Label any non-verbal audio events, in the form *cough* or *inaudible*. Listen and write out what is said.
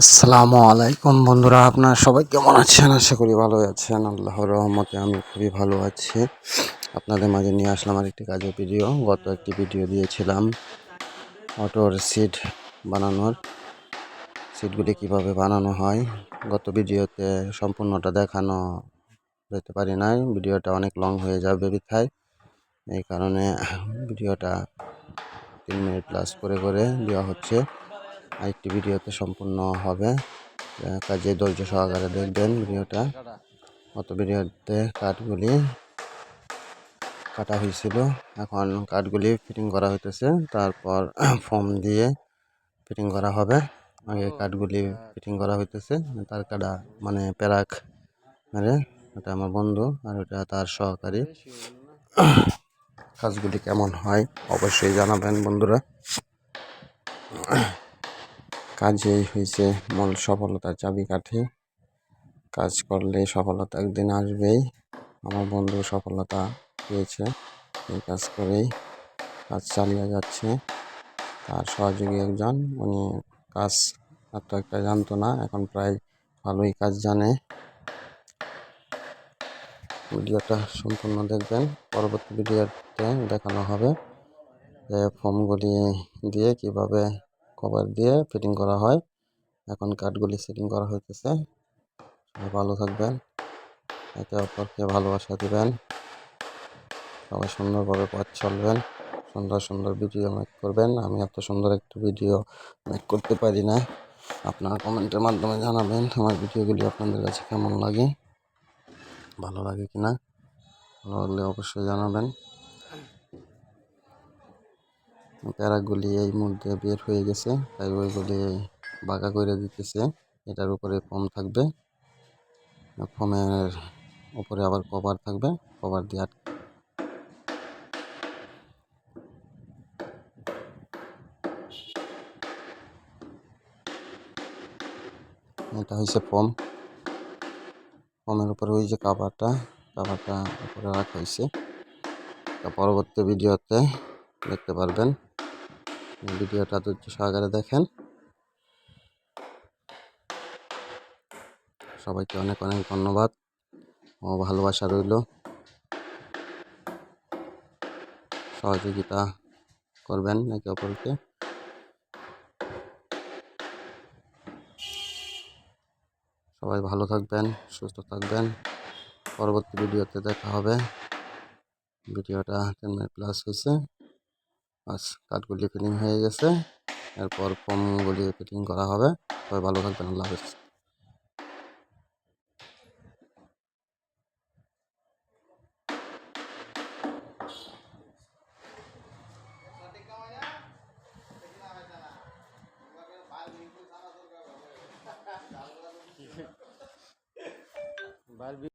আসসালামু আলাইকুম বন্ধুরা, আপনারা সবাই কেমন আছেন? আশা করি ভালো আছেন। আল্লাহর রহমতে আমি খুবই ভালো আছি। আপনাদের মাঝে নিয়ে আসলাম আরেকটি কাজের ভিডিও। গত একটি ভিডিও দিয়েছিলাম অটোর সিট বানানোর। সিটগুলি কীভাবে বানানো হয়, গত ভিডিওতে সম্পূর্ণটা দেখানো যেতে পারি নাই। ভিডিওটা অনেক লং হয়ে যাবে বিথায়। এই কারণে ভিডিওটা তিন মিনিট প্লাস করে করে দেওয়া হচ্ছে। আরেকটি ভিডিওতে সম্পূর্ণ হবে। কাজে ধৈর্য সহকারে দেখবেন ভিডিওটা। গত ভিডিওতে কাঠগুলি কাটা হয়েছিল। এখন কাঠগুলি ফিটিং করা হইতেছে। তারপর *clears throat* ফোম দিয়ে ফিটিং করা হবে। আগে কাঠগুলি ফিটিং করা হইতেছে। তার কাটা মানে প্যারাক মেরে, ওটা আমার বন্ধু আর ওটা তার সহকারী। *clears throat* কাজগুলি কেমন হয় অবশ্যই জানাবেন বন্ধুরা। কাজেই হয়েছে মূল সফলতার চাবিকাঠি। কাজ করলে সফলতা একদিন আসবেই। আমার বন্ধু সফলতা পেয়েছে। এই কাজ করেই কাজ চালিয়ে যাচ্ছে। তার সহযোগী একজন। উনি কাজ এত একটা জানতো না, এখন প্রায় ভালোই কাজ জানে। ভিডিওটা সম্পূর্ণ দেখবেন। পরবর্তী ভিডিওতে দেখানো হবে যে ফোমগুলি দিয়ে কীভাবে কভার দিয়ে ফিটিং করা হয়। এখন কাঠগুলি সেটিং করা হইতেছে। সবাই ভালো থাকবেন। একে অপরকে ভালোবাসা দিবেন। সবাই সুন্দরভাবে পথ চলবেন। সুন্দর সুন্দর ভিডিও মেক করবেন। আমি এত সুন্দর একটা ভিডিও মেক করতে পারি না। আপনারা কমেন্টের মাধ্যমে জানাবেন আমার ভিডিওগুলি আপনাদের কাছে কেমন লাগে, ভালো লাগে কিনা? ভালো লাগলে অবশ্যই জানাবেন। প্যারাগুলি এই মধ্যে বের হয়ে গেছে। তাই ওইগুলি বাঁকা করে দিতেছে। এটার উপরে ফোম থাকবে। ফোমের উপরে আবার কভার থাকবে। কভার দিয়ে এটা হচ্ছে ফোম ফোমের উপরে ওই যে কাভারটা কাভারটা উপরে রাখা হয়েছে পরবর্তী ভিডিওতে দেখতে পারবেন। ভিডিওটা ধৈর্য সহকারে দেখেন। সবাইকে অনেক অনেক ধন্যবাদ। ও ভালোবাসা রইল। সহযোগিতা করবেন একে অপরকে? সবাই ভালো থাকবেন, সুস্থ থাকবেন। পরবর্তী ভিডিওতে দেখা হবে। ভিডিওটা টেন মিনিট প্লাস হয়েছে। আজ কাঠগুলি ফিটিং হয়ে গেছে। এরপর ফোমগুলি ফিটিং করা হবে। সবাই ভালো থাকবেন আল্লাহ হাফেজ। *laughs*